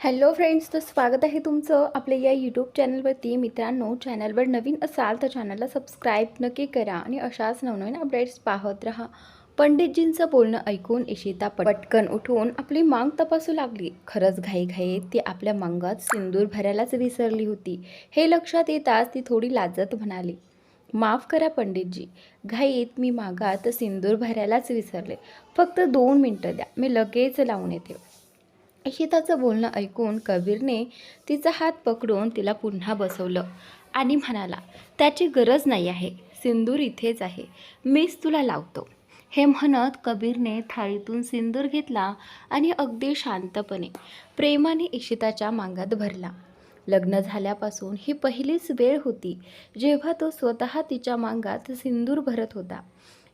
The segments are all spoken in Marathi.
हॅलो फ्रेंड्स तर स्वागत आहे तुमचं आपल्या या यूट्यूब चॅनलवरती. मित्रांनो चॅनलवर नवीन असाल तर चॅनलला सबस्क्राईब नक्की करा आणि अशाच नवनवीन अपडेट्स पाहत राहा. पंडितजींचं बोलणं ऐकून इशिता पटकन उठून आपली मांग तपासू लागली. खरंच घाईघाईत ती आपल्या मांगात सिंदूर भरायलाच विसरली होती. हे लक्षात येताच ती थोडी लाजत म्हणाली माफ करा पंडितजी घाईत मी मागात सिंदूर भरायलाच विसरले. फक्त दोन मिनटं द्या मी लगेच लावून येते. इशिताचं बोलणं ऐकून कबीरने तिचा हात पकडून तिला पुन्हा बसवलं आणि म्हणाला त्याची गरज नाही आहे. सिंदूर इथेच आहे. मीच तुला लावतो. हे म्हणत कबीरने थाळीतून सिंदूर घेतला आणि अगदी शांतपणे प्रेमाने इशिताच्या मांगात भरला. लग्न झाल्यापासून ही पहिलीच वेळ होती जेव्हा तो स्वतः तिच्या मांगात सिंदूर भरत होता.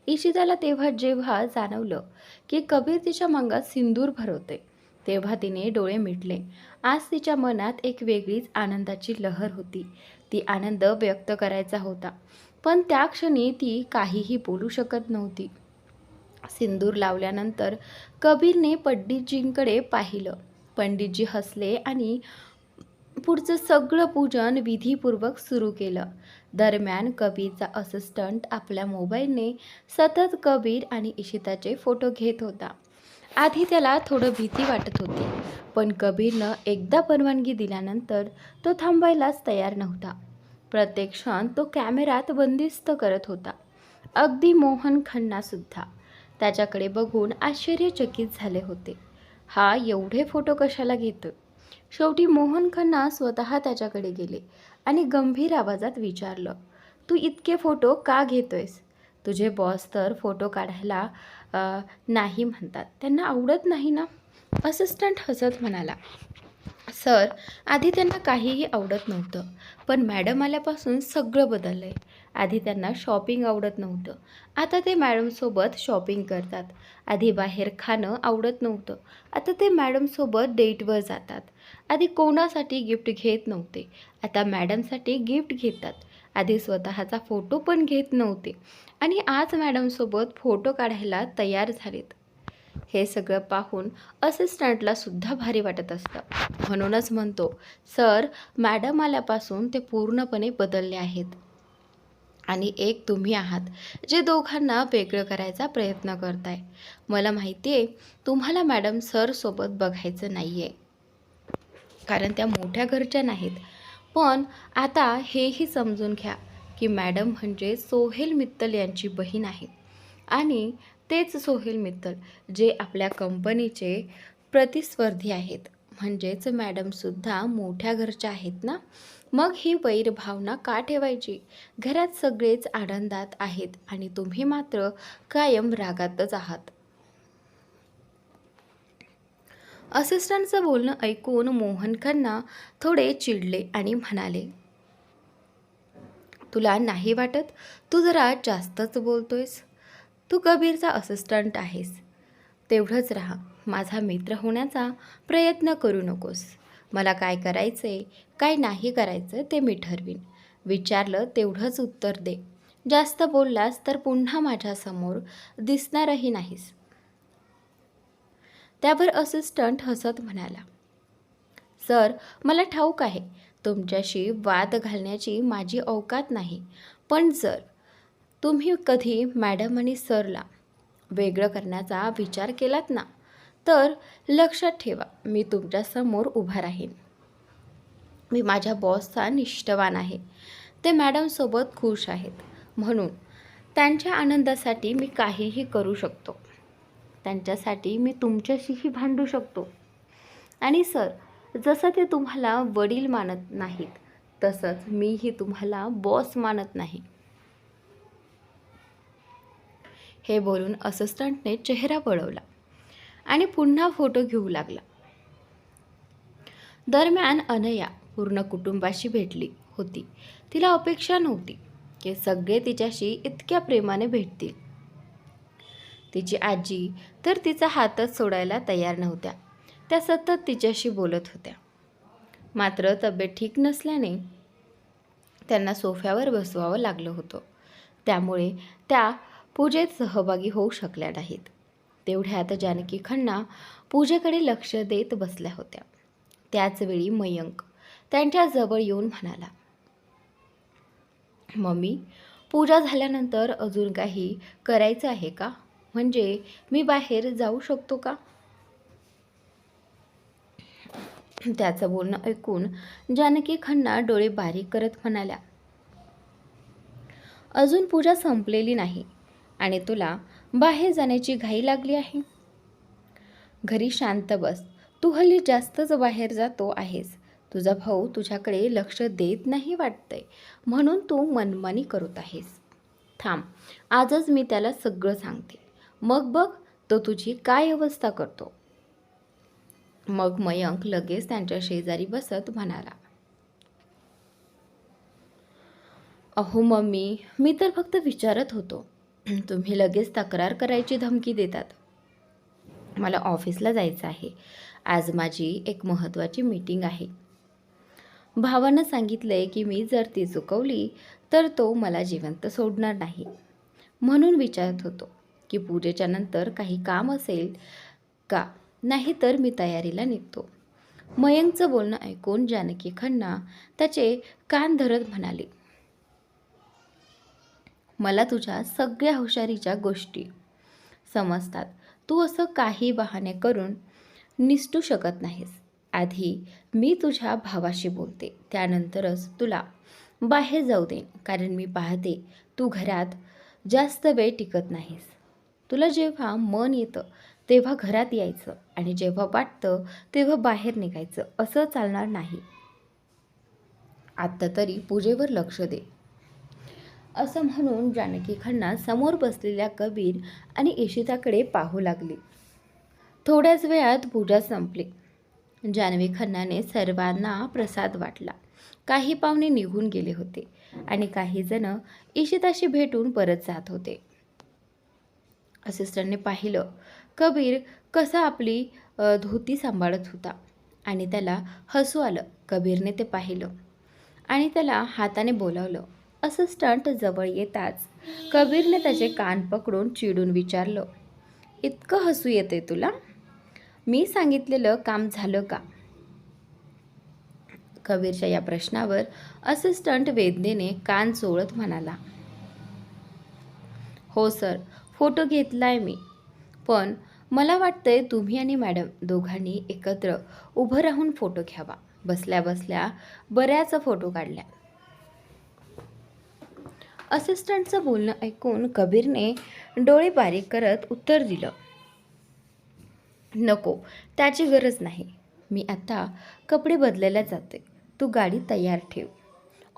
इशिताला तेव्हा जेव्हा जाणवलं की कबीर तिच्या मांगात सिंदूर भरवते तेव्हा तिने डोळे मिटले. आज तिच्या मनात एक वेगळीच आनंदाची लहर होती. ती आनंद व्यक्त करायचा होता. पण त्या क्षणी ती काहीही बोलू शकत नव्हती. सिंदूर लावल्यानंतर कबीरने पंडितजींकडे पाहिलं. पंडितजी हसले आणि पुढचं सगळं पूजन विधीपूर्वक सुरू केलं. दरम्यान कबीरचा असिस्टंट आपल्या मोबाईलने सतत कबीर आणि इशिताचे फोटो घेत होता. आधी त्याला थोडं भीती वाटत होती. पण कबीरनं एकदा परवानगी दिल्यानंतर तो थांबायलाच तयार नव्हता. प्रत्येक क्षण तो कॅमेऱ्यात बंदिस्त करत होता. अगदी मोहन खन्नासुद्धा त्याच्याकडे बघून आश्चर्यचकित झाले होते. हा एवढे फोटो कशाला घेतो शेवटी मोहन खन्ना स्वतः त्याच्याकडे गेले आणि गंभीर आवाजात विचारलं तू इतके फोटो का घेतोयस? तुझे बॉस तर फोटो काढायला नाही म्हणतात. त्यांना आवडत नाही ना? असिस्टंट हसत म्हणाला सर आधी त्यांना काहीही आवडत नव्हतं पण मॅडम आल्यापासून सगळं बदललं आहे आधी त्यांना शॉपिंग आवडत नव्हतं. आता ते मॅडमसोबत शॉपिंग करतात. आधी बाहेर खाणं आवडत नव्हतं. आता ते मॅडमसोबत डेटवर जातात. आधी कोणासाठी गिफ्ट घेत नव्हते. आता मॅडमसाठी गिफ्ट घेतात. आधी स्वतःचा फोटो पण घेत नव्हते. आणि आज मॅडमसोबत फोटो काढायला तयार झालेत. हे सगळं पाहून असिस्टंटला सुद्धा भारी वाटत असतं. म्हणूनच म्हणतो सर मॅडम आल्यापासून ते पूर्णपणे बदलले आहेत. आणि एक तुम्ही आहात जे दोघांना वेगळं करायचा प्रयत्न करताय. मला माहिती आहे तुम्हाला मॅडम सरसोबत बघायचं नाही आहे कारण त्या मोठ्या घरच्या नाहीत. पण आता हेही समजून घ्या की मॅडम म्हणजे सोहेल मित्तल यांची बहीण आहे. आणि तेच सोहेल मित्तल जे आपल्या कंपनीचे प्रतिस्पर्धी आहेत. म्हणजेच मॅडमसुद्धा मोठ्या घरच्या आहेत ना? मग ही वैरभावना का ठेवायची? घरात सगळेच आनंदात आहेत आणि तुम्ही मात्र कायम रागातच आहात. असिस्टंटचं बोलणं ऐकून मोहन खन्ना थोडे चिडले आणि म्हणाले तुला नाही वाटत तू जरा जास्तच बोलतोयस? तू कबीरचा असिस्टंट आहेस. तेवढंच राहा. माझा मित्र होण्याचा प्रयत्न करू नकोस. मला काय करायचं काय नाही करायचं ते मी ठरवीन. विचारलं तेवढंच उत्तर दे. जास्त बोललास तर पुन्हा माझ्यासमोर दिसणारही नाहीस. त्यावर असिस्टंट हसत म्हणाला सर मला ठाऊक आहे. तुमच्याशी वाद घालण्याची माझी अवकात नाही. पण जर तुम्ही कधी मॅडम आणि सरला वेगळं करण्याचा विचार केलात ना तर लक्षात ठेवा मी तुमच्यासमोर उभा राहीन. मी माझ्या बॉसचा निष्ठवान आहे. ते मॅडमसोबत खुश आहेत. म्हणून त्यांच्या आनंदासाठी मी काहीही करू शकतो. त्यांच्यासाठी मी तुमच्याशीही भांडू शकतो. आणि सर जसं ते तुम्हाला वडील मानत नाहीत तसंच मीही तुम्हाला बॉस मानत नाही. हे बोलून असिस्टंटने चेहरा वळवला. आणि पुन्हा फोटो घेऊ लागला. दरम्यान अनया पूर्ण कुटुंबाशी भेटली होती. तिला अपेक्षा नव्हती की सगळे तिच्याशी इतक्या प्रेमाने भेटतील. तिची आजी तर तिचा हातच सोडायला तयार नव्हत्या. त्या सतत तिच्याशी बोलत होत्या. मात्र तब्येत ठीक नसल्याने त्यांना सोफ्यावर बसवावं लागलं होतं. त्यामुळे त्या पूजेत सहभागी होऊ शकल्या नाहीत. तेवढ्यात जानकी खन्ना पूजेकडे लक्ष देत बसल्या होत्या. त्याचवेळी मयंक त्यांच्याजवळ येऊन म्हणाला मम्मी पूजा झाल्यानंतर अजून काही करायचं आहे का? म्हणजे मी बाहेर जाऊ शकतो का? त्याचं बोलणं ऐकून जानकी खन्ना डोळे बारीक करत म्हणाल्या अजून पूजा संपलेली नाही आणि तुला बाहेर जाण्याची घाई लागली आहे. घरी शांत बस. तू हल्ली जास्तच बाहेर जातो आहेस. तुझा भाऊ तुझ्याकडे लक्ष देत नाही वाटतंय. म्हणून तू मनमानी करत आहेस. थांब. आजच मी त्याला सगळं सांगते. मग बघ तो तुझी काय अवस्था करतो. मग मयंक लगेच त्यांच्या शेजारी बसत म्हणाला. अहो मम्मी मी तर फक्त विचारत होतो. तुम्ही लगेच तक्रार करायची धमकी देतात. मला ऑफिसला जायचं आहे. आज माझी एक महत्त्वाची मीटिंग आहे. भावानं सांगितलंय की मी जर ती चुकवली तर तो मला जिवंत सोडणार नाही. म्हणून विचारत होतो की पूजेच्या नंतर काही काम असेल का? नाही तर मी तयारीला निघतो. मयंकचं बोलणं ऐकून जानकी खन्ना त्याचे कान धरत म्हणाले मला तुझ्या सगळ्या हुशारीच्या गोष्टी समजतात. तू असं काही बहाणे करून निसटू शकत नाहीस. आधी मी तुझ्या भावाशी बोलते. त्यानंतरच तुला बाहेर जाऊ देईन. कारण मी पाहते तू घरात जास्त वेळ टिकत नाहीस. तुला जेव्हा मन येतं तेव्हा घरात यायचं आणि जेव्हा वाटतं तेव्हा बाहेर निघायचं. असं चालणार नाही. आत्ता तरी पूजेवर लक्ष दे. असं म्हणून जानकी खन्ना समोर बसलेल्या कबीर आणि इशिताकडे पाहू लागली. थोड्याच वेळात पूजा संपली. जानवी खन्नाने सर्वांना प्रसाद वाटला. काही पाहुणे निघून गेले होते आणि काही जण इशिताशी भेटून परत जात होते. असिस्टंटने पाहिलं कबीर कसा आपली धोती सांभाळत होता आणि त्याला हसू आलं. कबीरने ते पाहिलं आणि त्याला हाताने बोलावलं. असिस्टंट जवळ येताच कबीरने त्याचे कान पकडून चिडून विचारलं इतकं हसू येते तुला? मी सांगितलेलं काम झालं का? कबीरच्या या प्रश्नावर असिस्टंट वेदनेने कान चोळत म्हणाला हो सर फोटो घेतलाय मी. पण मला वाटतंय तुम्ही आणि मॅडम दोघांनी एकत्र उभं राहून फोटो घ्यावा. बसल्या बसल्या बऱ्याच फोटो काढल्या. असिस्टंटचं बोलणं ऐकून कबीरने डोळे बारीक करत उत्तर दिलं नको त्याची गरज नाही. मी आता कपडे बदलायला जाते. तू गाडी तयार ठेव.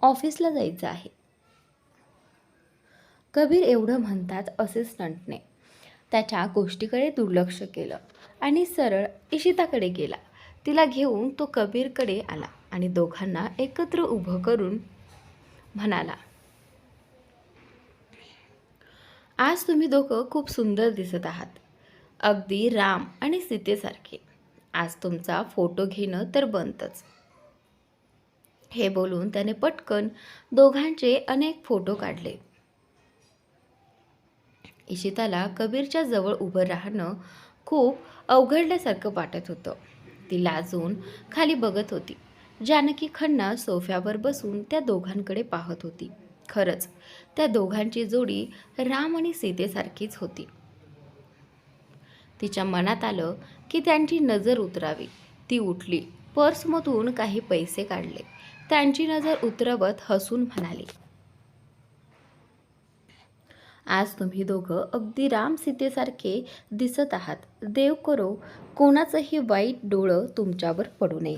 ऑफिसला जायचं आहे. कबीर एवढं म्हणतात असिस्टंटने त्याच्या गोष्टीकडे दुर्लक्ष केलं आणि सरळ इशिताकडे गेला. तिला घेऊन तो कबीरकडे आला आणि दोघांना एकत्र उभं करून म्हणाला आज तुम्ही दोघं खूप सुंदर दिसत आहात. अगदी राम आणि सीतेसारखे. आज तुमचा फोटो घेणं तर बनतंच हे बोलून त्याने पटकन दोघांचे अनेक फोटो काढले. इशिताला कबीरच्या जवळ उभं राहणं खूप अवघडल्यासारखं वाटत होतं. ती लाजून खाली बघत होती. जानकी खन्ना सोफ्यावर बसून त्या दोघांकडे पाहत होती. खरंच. त्या दोघांची जोडी राम आणि सीतेसारखीच होती. तिच्या मनात आलं की त्यांची नजर उतरावी. ती उठली. पर्समधून काही पैसे काढले. त्यांची नजर उतरवत हसून म्हणाली आज तुम्ही दोघं अगदी राम सीतेसारखे दिसत आहात. देव करो कोणाचंही वाईट डोळं तुमच्यावर पडू नये.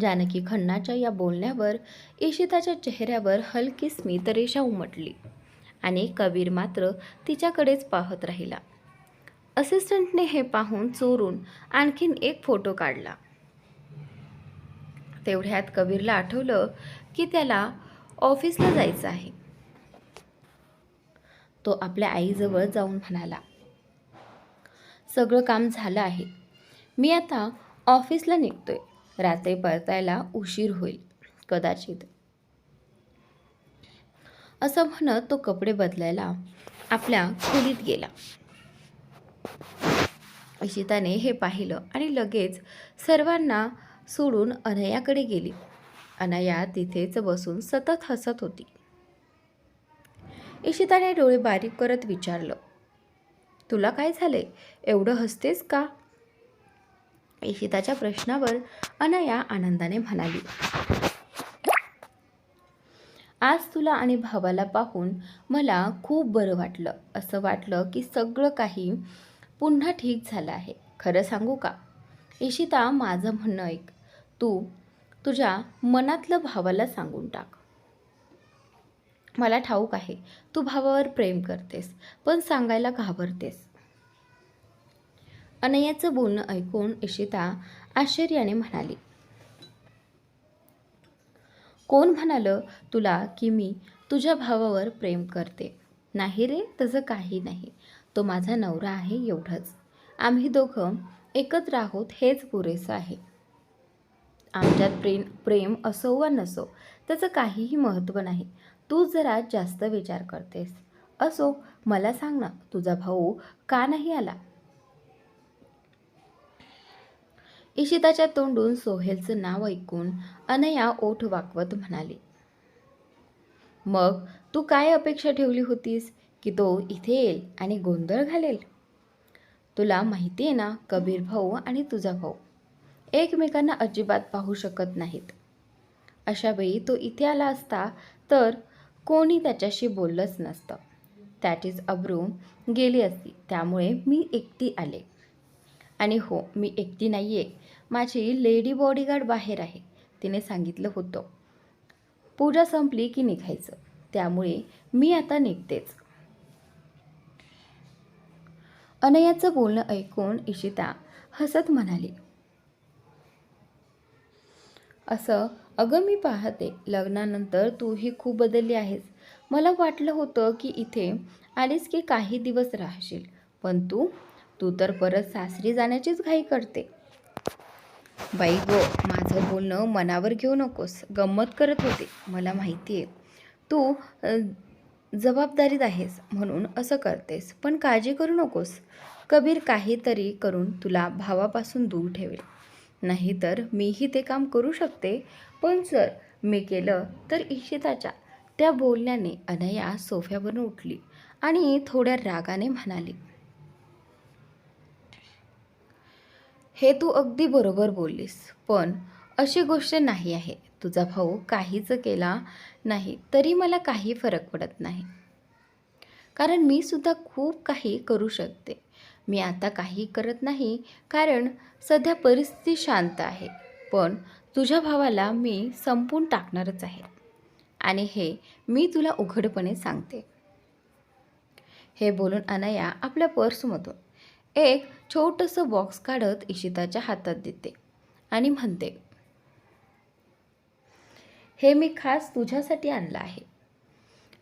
जानकी खन्नाच्या या बोलण्यावर इशिताच्या चेहऱ्यावर हलकी स्मितरेषा उमटली आणि कबीर मात्र तिच्याकडेच पाहत राहिला. असिस्टंटने हे पाहून चोरून आणखीन एक फोटो काढला. तेवढ्यात कबीरला आठवलं की त्याला ऑफिसला जायचं आहे. तो आपल्या आईजवळ जाऊन म्हणाला सगळं काम झालं आहे. मी आता ऑफिसला निघतोय. रात्री परतायला उशीर होईल कदाचित. असं म्हणत तो कपडे बदलायला आपल्या खोलीत गेला. इशिताने हे पाहिलं आणि लगेच सर्वांना सोडून अनयाकडे गेली. अनया तिथेच बसून सतत हसत होती. इशिताने डोळे बारीक करत विचारलं तुला काय झाले एवढं हसतेस का? इशिताच्या प्रश्नावर अनया आनंदाने म्हणाली. आज तुला आणि भावाला पाहून मला खूप बरं वाटलं. असं वाटलं की सगळं काही पुन्हा ठीक झालं आहे. खरं सांगू का? इशिता माझं म्हणणं ऐक. तू तुझ्या मनातलं भावाला सांगून टाक. मला ठाऊक आहे तू भावावर प्रेम करतेस पण सांगायला घाबरतेस. अनयाचं बोलणं ऐकून इशिता आश्चर्याने म्हणाली. कोण म्हणालं तुला की मी तुझ्या भावावर प्रेम करते? नाही रे तसं काही नाही. तो माझा नवरा आहे एवढंच. आम्ही दोघं एकत्र आहोत हेच पुरेसं आहे. आमच्यात प्रेम प्रेम असो वा नसो त्याचं काहीही महत्त्व नाही. तू जरा जास्त विचार करतेस. असो मला सांग ना तुझा भाऊ का नाही आला? इशिताच्या तोंडून सोहेलचं नाव ऐकून अनया ओठ वाकवत म्हणाली मग तू काय अपेक्षा ठेवली होतीस की तो इथे येईल आणि गोंधळ घालेल? तुला माहिती आहे ना कबीर भाऊ आणि तुझा भाऊ एकमेकांना अजिबात पाहू शकत नाहीत. अशावेळी तो इथे आला असता तर कोणी त्याच्याशी बोललंच नसतं. त्याचीच अब्रू गेली असती त्यामुळे मी एकटी आले. आणि हो मी एकटी नाही आहे माझी लेडी बॉडीगार्ड बाहेर आहे तिने सांगितलं होतं. पूजा संपली की निघायचं त्यामुळे मी आता निघतेच. अनयाचं बोलणं ऐकून इशिता हसत म्हणाली. असं अगं मी पाहते लग्नानंतर तूही खूप बदलली आहेस. मला वाटलं होतं की इथे आलीस की काही दिवस राहशील पण तू तू तर परत सासरी जाण्याचीच घाई करते. बाई गो माझं बोलणं मनावर घेऊ नकोस. गंमत करत होते. मला माहिती आहे तू जबाबदारीत आहेस म्हणून असं करतेस पण काळजी करू नकोस. कबीर काहीतरी करून तुला भावापासून दूर ठेवेल. नाहीतर मीही ते काम करू शकते. पण जर मी केलं तर इशिताच्या. त्या बोलण्याने अनया सोफ्यावरून उठली आणि थोड्या रागाने म्हणाली हे तू अगदी बरोबर बोललीस पण अशी गोष्ट नाही आहे. तुझा भाऊ काहीच केला नाही तरी मला काही फरक पडत नाही. कारण मी सुद्धा खूप काही करू शकते. मी आता काही करत नाही कारण सध्या परिस्थिती शांत आहे. पण तुझ्या भावाला मी संपून टाकणारच आहे. आणि हे मी तुला उघडपणे सांगते. हे बोलून अनया आपल्या पर्समधून एक छोटंसं बॉक्स काढत इशिताच्या हातात देते आणि म्हणते हे मी खास तुझ्यासाठी आणलं आहे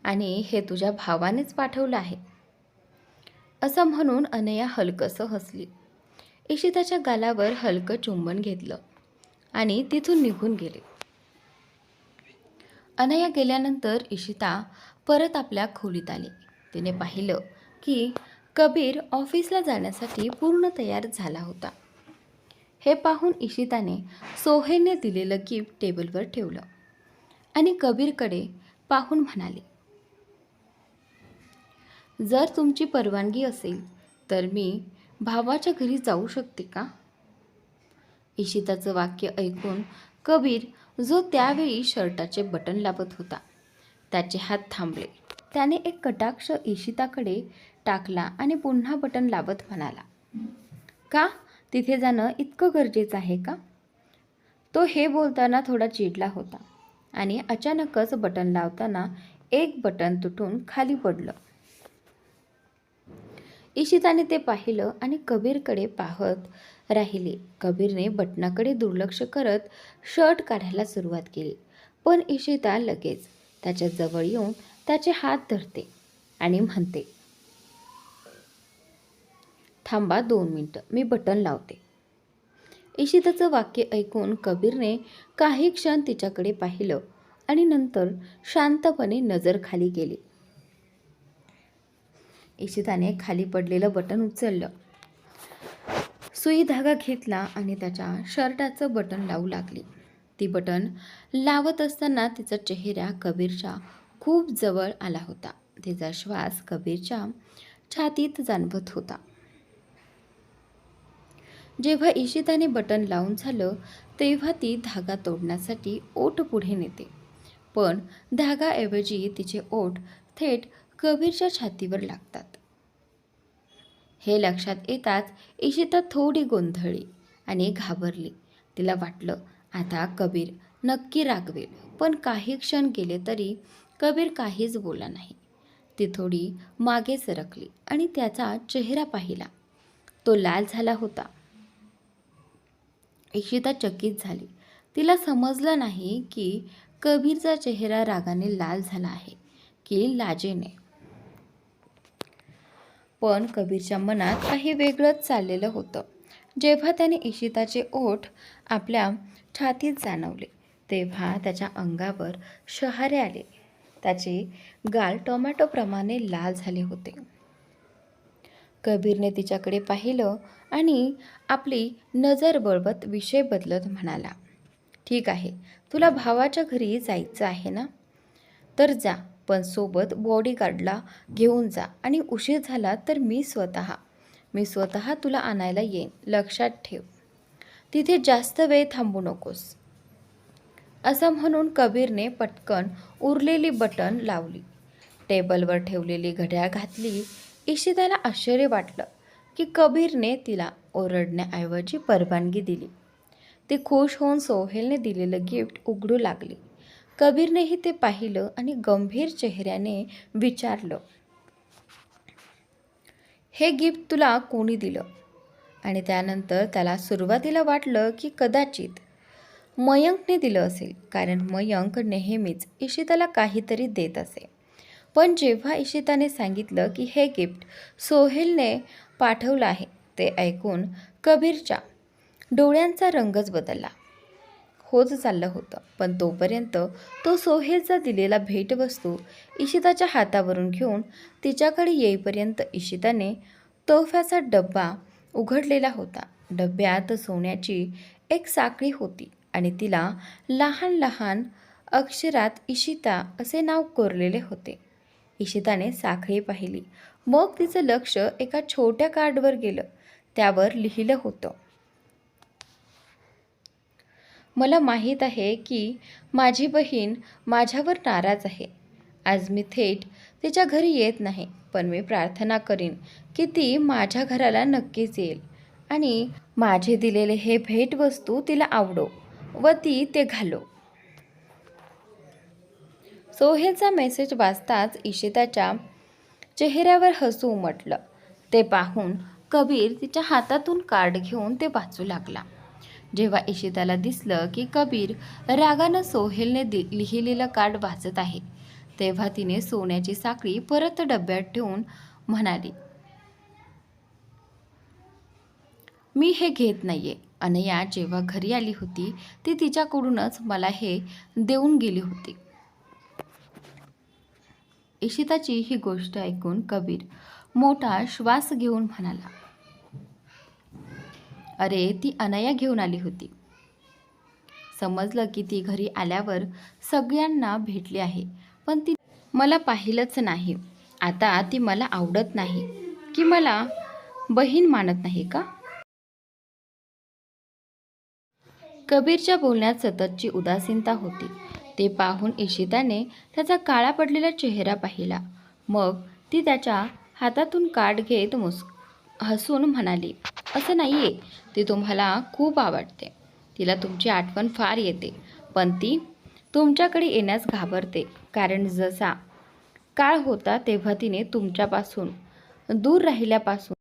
आणि हे तुझ्या भावानेच पाठवलं आहे. असं म्हणून अनया हलकंसं हसली. इशिताच्या गालावर हलकं चुंबन घेतलं आणि तिथून निघून गेले. अनया गेल्यानंतर इशिता परत आपल्या खोलीत आली. तिने पाहिलं की कबीर ऑफिसला जाण्यासाठी पूर्ण तयार झाला होता. हे पाहून इशिताने सोहेलने दिलेलं गिफ्ट टेबलवर ठेवलं आणि कबीरकडे पाहून म्हणाले जर तुमची परवानगी असेल तर मी भावाच्या घरी जाऊ शकते का? इशिताचं वाक्य ऐकून कबीर जो त्यावेळी शर्टाचे बटन लाभत होता त्याचे हात थांबले. त्याने एक कटाक्ष इशिताकडे टाकला आणि पुन्हा बटन लावत म्हणाला का? तिथे जाणं इतकं गरजेचं आहे का? तो हे बोलताना थोडा चिडला होता आणि अचानकच बटन लावताना एक बटन तुटून खाली पडलं. इशिताने ते पाहिलं आणि कबीरकडे पाहत राहिले. कबीरने बटनाकडे दुर्लक्ष करत शर्ट काढायला सुरुवात केली पण इशिता लगेच त्याच्याजवळ येऊन त्याचे हात धरते आणि म्हणते थांबा दोन मिनटं. मी बटन लावते. इशिताचं वाक्य ऐकून कबीरने काही क्षण तिच्याकडे पाहिलं आणि नंतर शांतपणे नजर खाली गेली. इशिताने खाली पडलेलं बटन उचललं. सुई धागा घेतला आणि त्याच्या शर्टाचं बटन लावू लागली. ती बटन लावत असताना तिचा चेहरा कबीरच्या खूप जवळ आला होता. तिचा श्वास कबीरच्या छातीत जाणवत होता. जेव्हा इशिताने बटन लावून झालं तेव्हा ती धागा तोडण्यासाठी ओठ पुढे नेते. पण धागाऐवजी तिचे ओठ थेट कबीरच्या छातीवर लागतात. हे लक्षात येताच इशिता थोडी गोंधळली आणि घाबरली. तिला वाटलं आता कबीर नक्की रागवेल पण काही क्षण गेले तरी कबीर काहीच बोला नाही. ती थोडी मागे सरकली आणि त्याचा चेहरा पाहिला. तो लाल झाला होता. इशिता चकित झाली. तिला समजलं नाही की कबीरचा चेहरा रागाने लाल झाला आहे की लाजेने. पण कबीरच्या मनात काही वेगळंच चाललेलं होतं. जेव्हा त्याने इशिताचे ओठ आपल्या छातीत जाणवले तेव्हा त्याच्या अंगावर शहारे आले. त्याचे गाल टोमॅटोप्रमाणे लाल झाले होते. कबीरने तिच्याकडे पाहिलं आणि आपली नजर बळबत विषय बदलत म्हणाला ठीक आहे तुला भावाच्या घरी जायचं आहे ना? तर जा पण सोबत बॉडीगार्डला घेऊन जा आणि उशीर झाला तर मी स्वतः मी स्वतः तुला आणायला येईन लक्षात ठेव. तिथे जास्त वेळ थांबू नकोस. असं म्हणून कबीरने पटकन उरलेली बटन लावली. टेबलवर ठेवलेली घड्याळ घातली. इशिताला आश्चर्य वाटलं. की कबीरने तिला ओरडण्याऐवजी परवानगी दिली. ती खुश होऊन सोहेलने दिलेलं गिफ्ट उघडू लागली. कबीरनेही ते पाहिलं आणि गंभीर चेहऱ्याने विचारलं हे गिफ्ट तुला कोणी दिलं? आणि त्यानंतर त्याला सुरुवातीला वाटलं की कदाचित मयंकने दिलं असेल कारण मयंक नेहमीच इशिताला काहीतरी देत असे. पण जेव्हा इशिताने सांगितलं की हे गिफ्ट सोहेलने पाठवलं आहे ते ऐकून कबीरच्या डोळ्यांचा रंगच बदलला. होत चाललं होतं पण तोपर्यंत तो सोहेलचा दिलेला भेटवस्तू इशिताच्या हातावरून घेऊन तिच्याकडे येईपर्यंत इशिताने तोफ्याचा डब्बा उघडलेला होता. डब्यात सोन्याची एक साखळी होती आणि तिला लहान लहान अक्षरात इशिता असे नाव कोरलेले होते. इशिताने साखळी पाहिली. मग तिचं लक्ष एका छोट्या कार्डवर गेलं. त्यावर लिहिलं होतं. मला माहीत आहे की माझी बहीण माझ्यावर नाराज आहे. आज मी थेट तिच्या घरी येत नाही पण मी प्रार्थना करीन की ती माझ्या घराला नक्कीच येईल आणि माझे दिलेले हे भेटवस्तू तिला आवडो व ती ते घालो. सोहेलचा मेसेज वाचताच इशिताच्या चेहऱ्यावर हसू उमटलं. ते पाहून कबीर तिच्या हातातून कार्ड घेऊन ते वाचू लागला. जेव्हा इशिताला दिसलं की कबीर रागानं सोहेलने दि लिहिलेलं कार्ड वाचत आहे तेव्हा तिने सोन्याची साखळी परत डब्यात ठेवून म्हणाली मी हे घेत नाहीये. अनया जेव्हा घरी आली होती ती तिच्याकडूनच मला हे देऊन गेली होती. इशिताची ही गोष्ट ऐकून कबीर मोठा श्वास घेऊन म्हणाला अरे ती अनया घेऊन आली होती. समजलं की ती घरी आल्यावर सगळ्यांना भेटली आहे पण ती मला पाहिलंच नाही. आता ती मला आवडत नाही की मला बहीण मानत नाही का? कबीरच्या बोलण्यात सततची उदासीनता होती. ते पाहून इशिताने त्याचा काळा पडलेला चेहरा पाहिला. मग ती त्याच्या हातातून काठ घेत मुस हसून म्हणाली असं नाही आहे ती तुम्हाला खूप आवडते. तिला तुमची आठवण फार येते. पण ती तुमच्याकडे येण्यास घाबरते. कारण जसा काळ होता तेव्हा तिने तुमच्यापासून दूर राहिल्यापासून